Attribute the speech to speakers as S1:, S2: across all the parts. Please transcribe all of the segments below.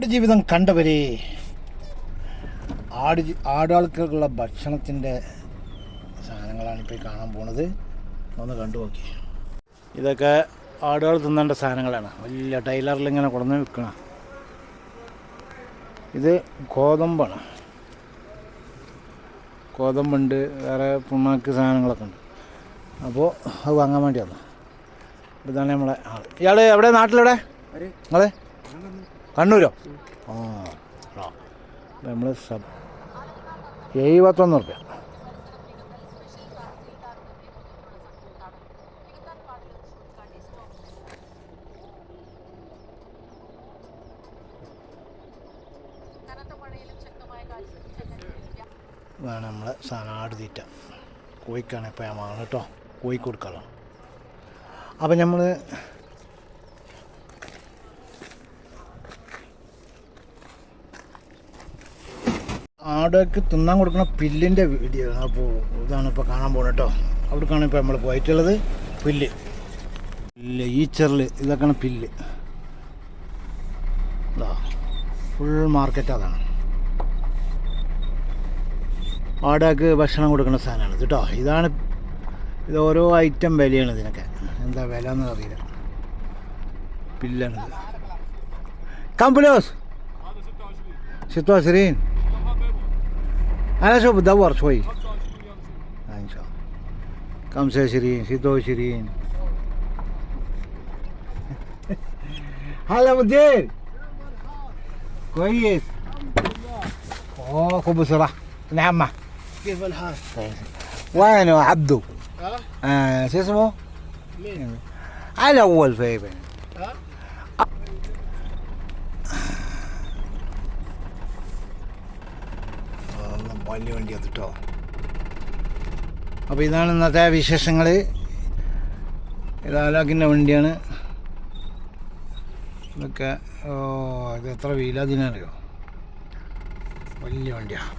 S1: ആടുജീവിതം കണ്ടവരെ ആട് ആടാൾക്കുള്ള ഭക്ഷണത്തിന്റെ സാധനങ്ങളാണ് ഇപ്പോൾ കാണാൻ പോണത്. ഒന്ന് കണ്ടു നോക്കി. ഇതൊക്കെ ആടുകൾ തിന്നേണ്ട സാധനങ്ങളാണ്. വലിയ ടൈലറിൽ ഇങ്ങനെ കൊടുന്ന് വിൽക്കണം. ഇത് ഗോതമ്പാണ്. ഗോതമ്പുണ്ട് വേറെ പുണ്ണാക്ക് സാധനങ്ങളൊക്കെ ഉണ്ട്. അപ്പോൾ അത് വാങ്ങാൻ വേണ്ടി വന്നു. ഇതാണ് നമ്മളെ ആൾ ഇയാൾ എവിടെ? നാട്ടിലെവിടെ? നിങ്ങളെ? കണ്ണൂരോ? ആ നമ്മൾ സബ് എഴുപത്തൊന്ന് റുപ്യ വേണം നമ്മളെ സാധനം ആട് തീറ്റ. കോഴിക്കാണ് ഇപ്പോൾ ഞാൻ വാങ്ങണം കേട്ടോ. കൊടുക്കാമല്ലോ അപ്പം നമ്മൾ ആടൊക്കെ തിന്നാൻ കൊടുക്കുന്ന പില്ലിന്റെ വീഡിയോ. അപ്പോൾ ഇതാണ് ഇപ്പോൾ കാണാൻ പോകുന്നത് കേട്ടോ അവിടേക്കാണ് ഇപ്പോൾ നമ്മൾ പോയിട്ടുള്ളത് പുല്ല്. പില്ല് ഈച്ചറിൽ ഇതൊക്കെയാണ് പില്ല്. അതാ ഫുൾ മാർക്കറ്റ് അതാണ്. ആടാക്ക് ഭക്ഷണം കൊടുക്കുന്ന സാധനമാണ് കേട്ടോ ഇതാണ് ഇത് ഓരോ ഐറ്റം വിലയാണ് ഇതിനൊക്കെ. എന്താ വില എന്ന് അറിയില്ല. പില്ലാണിത്. കമ്പലോസ് 26 أنا شوف بدور شوي إن شاء الله خمسة وعشرين ستة وعشرين هلا مدير كويس أوه خب بصراحة نعمة
S2: كيف الحال؟
S1: وينه عبده؟
S2: ها؟
S1: آه شو اسمه؟
S2: مين؟
S1: على أول في
S2: ها؟
S1: വലിയ വണ്ടി കേട്ടോ അപ്പോൾ ഇതാണ് ഇന്നത്തെ വിശേഷങ്ങൾ ഇത് ആലാക്കിന്റെ വണ്ടിയാണ്. ഇതൊക്കെ ഓ ഇത് എത്ര വീലാതിനറിയോ വലിയ വണ്ടിയാണ്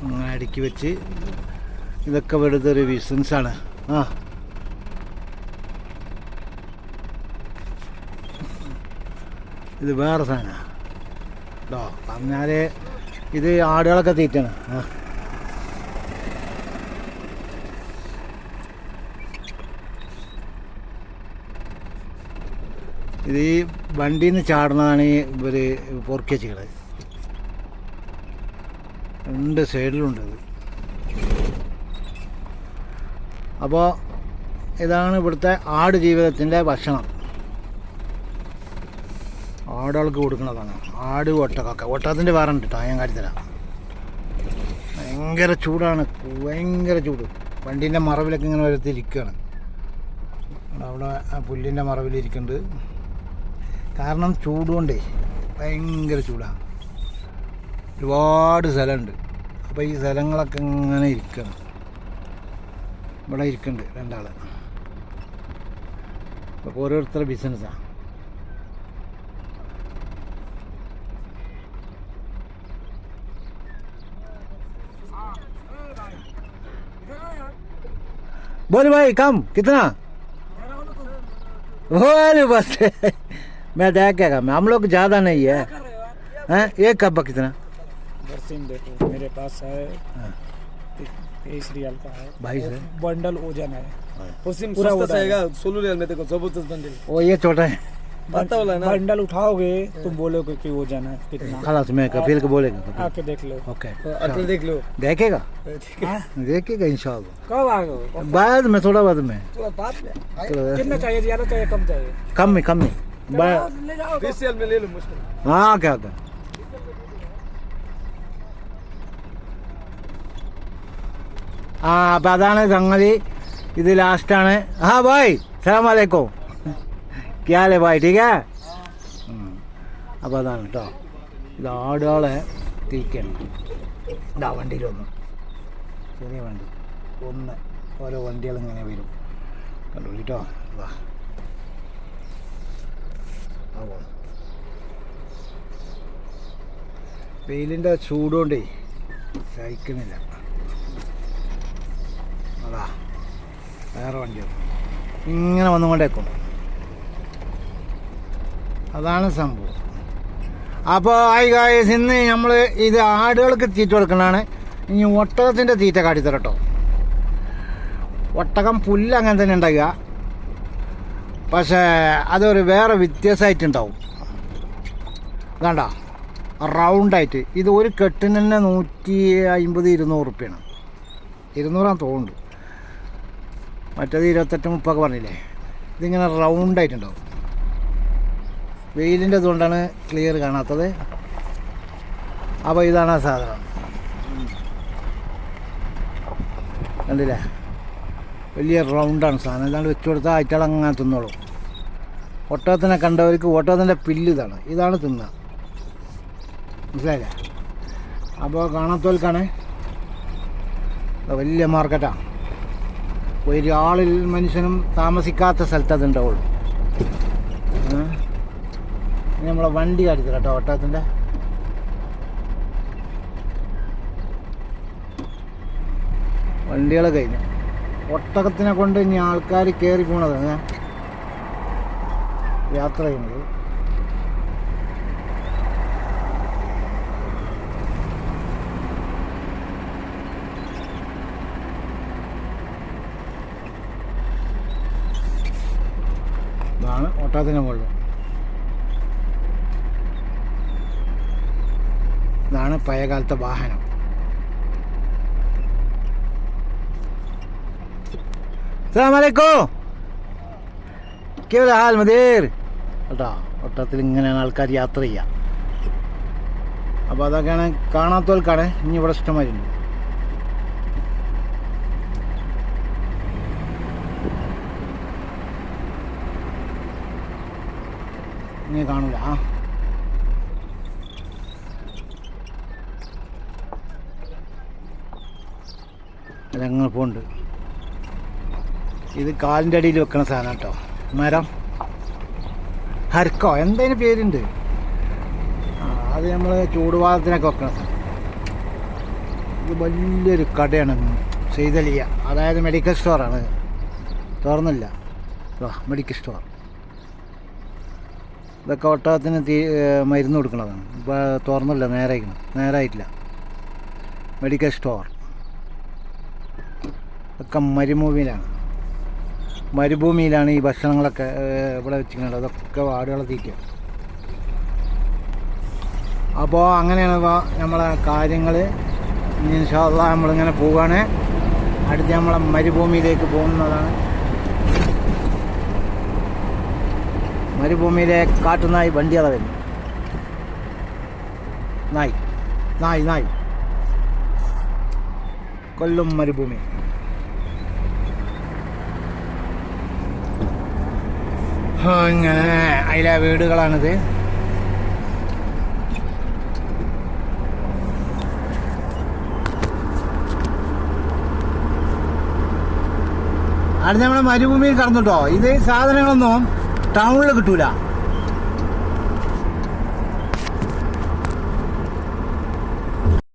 S1: അങ്ങനെ അടുക്കി വെച്ച് ഇതൊക്കെ വെറുതെ ഒരു ബിസിനസ്സാണ് ആ. ഇത് വേറെ സാധനമാണ് കേട്ടോ പറഞ്ഞാൽ ഇത് ആടുകളൊക്കെ തീറ്റാണ്. ഇത് ഈ വണ്ടിയിൽ നിന്ന് ചാടുന്നതാണ് ഈ ഇവർ പൊറുക്കി വെച്ചിട്ടുള്ളത് രണ്ട് സൈഡിലുണ്ട് ഇത്. അപ്പോൾ ഇതാണ് ഇവിടുത്തെ ആട് ജീവിതത്തിന്റെ ഭക്ഷണം. ആടുകൾക്ക് കൊടുക്കുന്നതാണ്. ആട് ഒട്ടകൊക്കെ. ഒട്ടകത്തിന്റെ വേറെ ഉണ്ട് കേട്ടോ ഞാൻ കാട്ടിത്തരാം ഭയങ്കര ചൂടാണ്. ഭയങ്കര ചൂട്. വണ്ടീന്റെ മറവിലൊക്കെ ഇങ്ങനെ വരുത്തിരിക്കുകയാണ് അവിടെ ആ പുല്ലിന്റെ മറവിലിരിക്കുന്നുണ്ട് കാരണം ചൂടുകൊണ്ടേ ഭയങ്കര ചൂടാണ് ഒരുപാട് സ്ഥലമുണ്ട്. അപ്പോൾ ഈ സ്ഥലങ്ങളൊക്കെ ഇങ്ങനെ ഇരിക്കണം. ഇവിടെ ഇരിക്കുന്നുണ്ട് രണ്ടാൾ അപ്പോൾ ഓരോരുത്തരുടെ ബിസിനസ്സാണ് बोल भाई कम कितना? अरे बस। मैं देख क्या कम हम लोग ज़्यादा नहीं है। हैं? एक कप कितना?
S2: देखो मेरे पास है।
S1: हाँ।
S2: तेईस रियाल का है।
S1: बाईस है।
S2: बंडल ओजन है।
S3: पश्चिम
S2: पूरा है।
S3: रहेगा सोलह रियल में देखो ज़बरदस्त बंडल।
S1: वो ये छोटा है।
S3: पता वाला है ना
S2: बंडल उठाओगे तुम बोलोगे कि वजन है कितना
S1: खलास मैं कपिल को बोलेगा कपिल।
S2: आके देख लो
S1: ओके
S3: तो अटल देख लो
S1: देखेगा
S2: हाँ?
S1: देखेगा इंशाल्लाह
S2: कब आ गए
S1: बाद में थोड़ा बाद में
S3: थोड़ा बात में
S1: तो
S2: कितना चाहिए ज्यादा चाहिए कम चाहिए
S1: कम में कम में बा-
S2: ले जाओ
S3: बीस रियल में ले लो मुश्किल
S1: हाँ क्या क्या ആ അപ്പം അതാണ് സംഗതി ഇത് ലാസ്റ്റാണ് ആ ബായ് വലൈക്കും ക്യാലേ ബായ് ടീക്കാ അപ്പോൾ അതാണ് കേട്ടോ ഇത് ആടുകളെ തീക്കണം ഇതാ വണ്ടിയിൽ ഒന്ന് ചെറിയ വണ്ടി. ഒന്ന്. ഓരോ വണ്ടികൾ ഇങ്ങനെ വരും. കണ്ടു? കേട്ടോ വാ. വെയിലിന്റെ ചൂടുകൊണ്ടേ സഹിക്കുന്നില്ല. അതാ. വേറെ വണ്ടിയാണ് ഇങ്ങനെ വന്നുകൊണ്ടേക്കും. അതാണ് സംഭവം. അപ്പോൾ ആയി ഗായസ് ഇന്ന് നമ്മൾ ഇത് ആടുകൾക്ക് തീറ്റ കൊടുക്കുന്നതാണ് ഇനി ഒട്ടകത്തിന്റെ തീറ്റ കാട്ടിത്തരട്ടോ ഒട്ടകം പുല്ല് അങ്ങനെ തന്നെ ഉണ്ടാകുക പക്ഷേ അതൊരു വേറെ വ്യത്യാസമായിട്ടുണ്ടാവും. വേണ്ട റൗണ്ടായിട്ട് ഇത് ഒരു കെട്ടിന് തന്നെ നൂറ്റി അമ്പത് ഇരുന്നൂറ് റുപ്യാണ്. ഇരുന്നൂറാന്ന് തോന്നുന്നുണ്ട്. മറ്റേത് ഇരുപത്തെട്ട് മുപ്പൊക്കെ പറഞ്ഞില്ലേ? ഇതിങ്ങനെ റൗണ്ടായിട്ടുണ്ടാവും വെയിലിന്റെ ഇതുകൊണ്ടാണ് ക്ലിയർ കാണാത്തത്. അപ്പോൾ ഇതാണ് ആ സാധനം. കണ്ടില്ലേ? വലിയ റൗണ്ടാണ് സാധനം. ഇതാണ് വെച്ച് കൊടുത്താൽ അയറ്റാൾ അങ്ങനെ തിന്നോളും. ഒട്ടകത്തിനെ കണ്ടവർക്ക് ഒട്ടകത്തിന്റെ പില്ല് ഇതാണ്. ഇതാണ് തിന്നുക. മനസ്സിലായില്ലേ? അപ്പോൾ കാണാത്തവർക്കാണ് വലിയ മാർക്കറ്റാണ് ഒരാളിൽ മനുഷ്യനും താമസിക്കാത്ത സ്ഥലത്ത് അത് ഉണ്ടാവുള്ളൂ. ഏ? ഇനി നമ്മളെ വണ്ടി കാര്യത്തില കേട്ടോ വണ്ടികളെ വണ്ടികൾ കഴിഞ്ഞു. ഒട്ടകത്തിനെ കൊണ്ട് ഇനി ആൾക്കാർ കയറി പോണത് ഏ? യാത്ര ചെയ്യുന്നത്. ഇതാണ് ഒട്ടകത്തിന്റെ മുകളിൽ ഇതാണ് പഴയകാലത്തെ വാഹനം. അസ്സാമലൈക്കും ഹാൽ മതീർ കേട്ടോ ഒട്ടത്തിൽ ഇങ്ങനെയാണ് ആൾക്കാർ യാത്ര ചെയ്യുക അപ്പോൾ അതൊക്കെയാണ് കാണാത്തോൽക്കാണ് ഇനി ഇവിടെ ഇഷ്ടമായിരുന്നു ഇനി കാണൂല. ആ. അതങ്ങനെ പോകുന്നുണ്ട് ഇത് കാലിന്റെ അടിയിൽ വെക്കണ സാധനം കേട്ടോ. മരം. ഹർക്കോ എന്തതിന് പേരുണ്ട്? അത് നമ്മൾ ചൂടുവാദത്തിനൊക്കെ വെക്കണ സാധനം. ഇത് വലിയൊരു കടയാണ് ചെയ്തലിയ അതായത് മെഡിക്കൽ സ്റ്റോറാണ് തുറന്നില്ല. മെഡിക്കൽ സ്റ്റോർ ഇതൊക്കെ ഒട്ടകത്തിന് തീ മരുന്ന് കൊടുക്കണതാണ്. ഇപ്പോൾ തുറന്നില്ല നേരായിരിക്കണം നേരായിട്ടില്ല മെഡിക്കൽ സ്റ്റോർ ഒക്കെ മരുഭൂമിയിലാണ്. മരുഭൂമിയിലാണ് ഈ ഭക്ഷണങ്ങളൊക്കെ ഇവിടെ വെച്ചിരിക്കുന്നത്. അതൊക്കെ ആടുകളെ തീറ്റ അപ്പോൾ അങ്ങനെയാണ് നമ്മളെ കാര്യങ്ങൾ ഇൻഷാല്ല നമ്മളിങ്ങനെ പോവുകയാണ് അടുത്ത് നമ്മളെ മരുഭൂമിയിലേക്ക് പോകുന്നതാണ്. മരുഭൂമിയിലെ കാട്ടുനായി വണ്ടികളെ വരുന്നു നായി. നായി നായി. കൊല്ലും മരുഭൂമി. അങ്ങനെ അതിലെ വീടുകളാണിത്. അത് നമ്മുടെ മരുഭൂമിയിൽ കടന്നിട്ടോ? ഇത് സാധനങ്ങളൊന്നും ടൗണിൽ കിട്ടൂല.